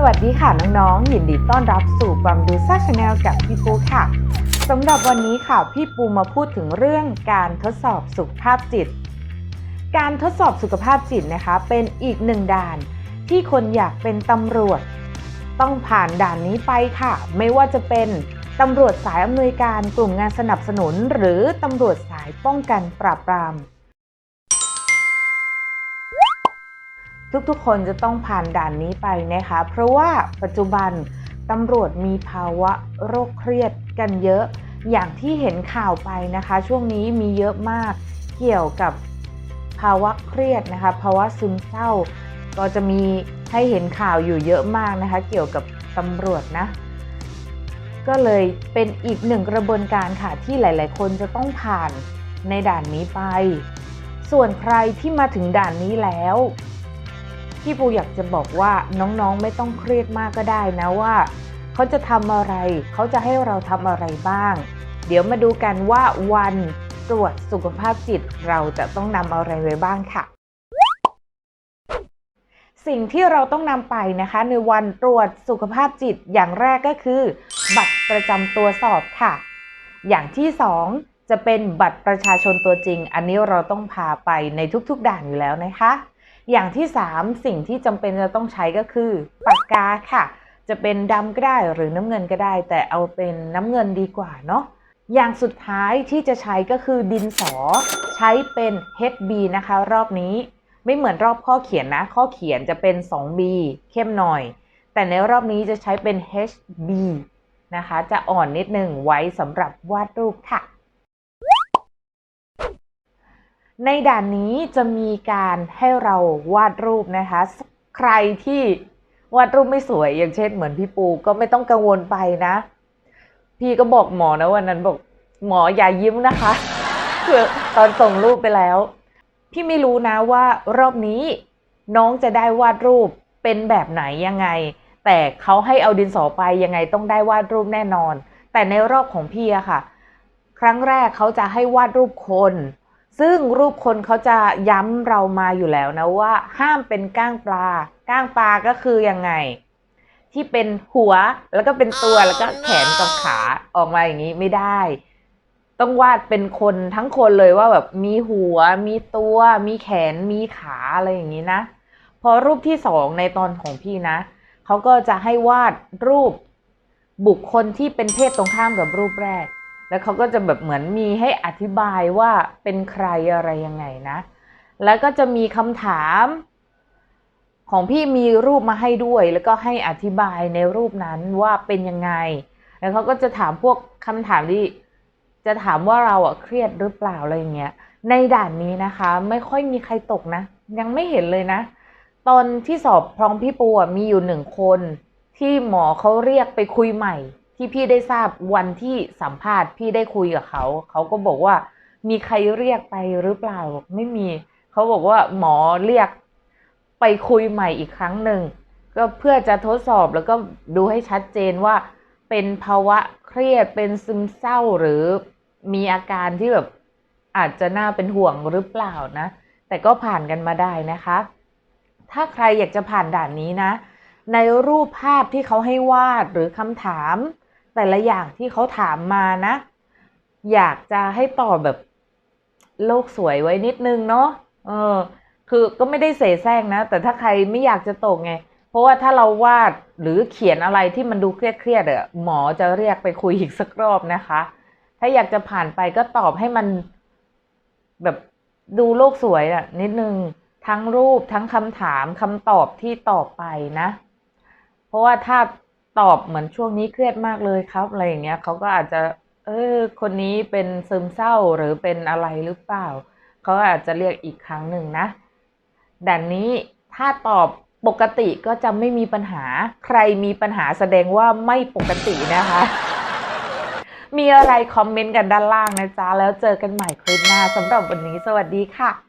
สวัสดีค่ะน้องๆยินดีต้อนรับสู่ความดูซ่าชาแนลกับพี่ปูค่ะสำหรับวันนี้ค่ะพี่ปูมาพูดถึงเรื่องการทดสอบสุขภาพจิต การทดสอบสุขภาพจิตนะคะ เป็นอีกหนึ่งด่าน ที่คนอยากเป็นตำรวจ ต้องผ่านด่านนี้ไปค่ะ ไม่ว่าจะเป็นตำรวจสายอำนวยการกลุ่มงานสนับสนุน หรือตำรวจสายป้องกันปราบปราม ทุกๆ คนจะต้องผ่านด่านนี้ไปนะคะ เพราะว่าปัจจุบันตำรวจมีภาวะโรคเครียดกันเยอะ อย่างที่เห็นข่าวไปนะคะ ช่วงนี้มีเยอะมากเกี่ยวกับภาวะเครียดนะคะ ภาวะซึมเศร้า ก็จะมีให้เห็นข่าวอยู่เยอะมากนะคะ เกี่ยวกับตำรวจนะ ก็เลยเป็นอีกหนึ่งกระบวนการค่ะที่หลาย ๆ คนจะต้องผ่านในด่านนี้ไป ส่วนใครที่มาถึงด่านนี้แล้ว พี่ปูอยากจะบอกว่าน้องๆไม่ต้องเครียดมากก็ได้นะว่า เขาจะทำอะไร เขาจะให้เราทำอะไรบ้าง เดี๋ยวมาดูกันว่าวันตรวจสุขภาพจิตเราจะต้องนำอะไรไว้บ้างค่ะ สิ่งที่เราต้องนำไปนะคะ ในวันตรวจสุขภาพจิตอย่างแรกก็คือ บัตรประจำตัวสอบค่ะ อย่างที่สองจะเป็นบัตรประชาชนตัวจริง อันนี้เราต้องพาไปในทุกๆด่านอยู่แล้วนะคะ อย่างที่ 3 สิ่งที่จำเป็นจะต้องใช้ก็คือปากกาค่ะ จะเป็นดำก็ได้หรือน้ำเงินก็ได้ แต่เอาเป็นน้ำเงินดีกว่าเนาะอย่างสุดท้ายที่จะใช้ก็คือดินสอใช้เป็น HB นะคะ รอบนี้ไม่เหมือนรอบข้อเขียนนะ ข้อเขียนจะเป็น 2B เข้มหน่อย แต่ในรอบนี้จะใช้เป็น HB นะคะ จะอ่อนนิดหนึ่งไว้สำหรับวาดรูปค่ะ ในด่านนี้จะมีการให้เราวาดรูปนะคะ ใครที่วาดรูปไม่สวยอย่างเช่นเหมือนพี่ปูก็ไม่ต้องกังวลไปนะ พี่ก็บอกหมอนะวันนั้นบอกหมออย่ายิ้มนะคะคือตอนส่งรูปไปแล้ว พี่ไม่รู้นะว่ารอบนี้น้องจะได้วาดรูปเป็นแบบไหนยังไง แต่เขาให้เอาดินสอไปยังไงต้องได้วาดรูปแน่นอน แต่ในรอบของพี่อะค่ะ ครั้งแรกเขาจะให้วาดรูปคน ซึ่งรูปคนเขาจะย้ำเรามาอยู่แล้วนะว่า ห้ามเป็นก้างปลา ก้างปลาก็คือยังไง ที่เป็นหัวแล้วก็เป็นตัวแล้วก็แขนกับขาออกมาอย่างนี้ไม่ได้ ต้องวาดเป็นคนทั้งคนเลยว่าแบบมีหัว มีตัว มีแขนมีขาอะไรอย่างนี้นะ พอรูปที่สองในตอนของพี่นะเขาก็จะให้วาดรูปบุคคลที่เป็นเพศตรงข้ามกับรูปแรก แล้วเขาก็จะแบบเหมือนมีให้อธิบายว่าเป็นใครอะไรยังไงนะ แล้วก็จะมีคำถามของพี่มีรูปมาให้ด้วย แล้วก็ให้อธิบายในรูปนั้นว่าเป็นยังไง แล้วเขาก็จะถามพวกคำถามที่จะถามว่าเราอะเครียดหรือเปล่าอะไรเงี้ย ในด่านนี้นะคะ ไม่ค่อยมีใครตกนะ ยังไม่เห็นเลยนะ ตอนที่สอบพร้อมพี่ปูอะมีอยู่หนึ่งคน ที่หมอเขาเรียกไปคุยใหม่ ที่พี่ได้ทราบวันที่สัมภาษณ์พี่ได้คุยกับเขา เขาก็บอกว่า มีใครเรียกไปหรือเปล่าไม่มี เขาบอกว่าหมอเรียกไปคุยใหม่อีกครั้งหนึ่งก็เพื่อจะทดสอบแล้วก็ดูให้ชัดเจนว่า เป็นภาวะเครียดเป็นซึมเศร้าหรือมีอาการที่แบบอาจจะน่าเป็นห่วงหรือเปล่านะ แต่ก็ผ่านกันมาได้นะคะ ถ้าใครอยากจะผ่านด่านนี้นะ ในรูปภาพที่เขาให้วาดหรือคำถาม แต่ละอย่างที่เขาถามมานะ อยากจะให้ตอบแบบโลกสวยไว้นิดนึงเนาะเออ คือก็ไม่ได้เสแสร้งนะ แต่ถ้าใครไม่อยากจะตกไง เพราะว่าถ้าเราวาดหรือเขียนอะไรที่มันดูเครียดๆอะหมอจะเรียกไปคุยอีกสักรอบนะคะ ถ้าอยากจะผ่านไปก็ตอบให้มันแบบดูโลกสวยอะนิดนึงทั้งรูปทั้งคำถามคำตอบที่ตอบไปนะ เพราะว่าถ้า ตอบเหมือนช่วงนี้เครียดมากเลยครับอะไรอย่างเงี้ยเขาก็อาจจะ เออ คนนี้เป็นซึมเศร้าหรือเป็นอะไรหรือเปล่า เขาอาจจะเรียกอีกครั้งหนึ่งนะด่านนี้ถ้าตอบปกติก็จะไม่มีปัญหา ใครมีปัญหาแสดงว่าไม่ปกตินะคะ มีอะไรคอมเมนต์กันด้านล่างนะจ๊ะ แล้วเจอกันใหม่คลิปหน้าสำหรับวันนี้สวัสดีค่ะ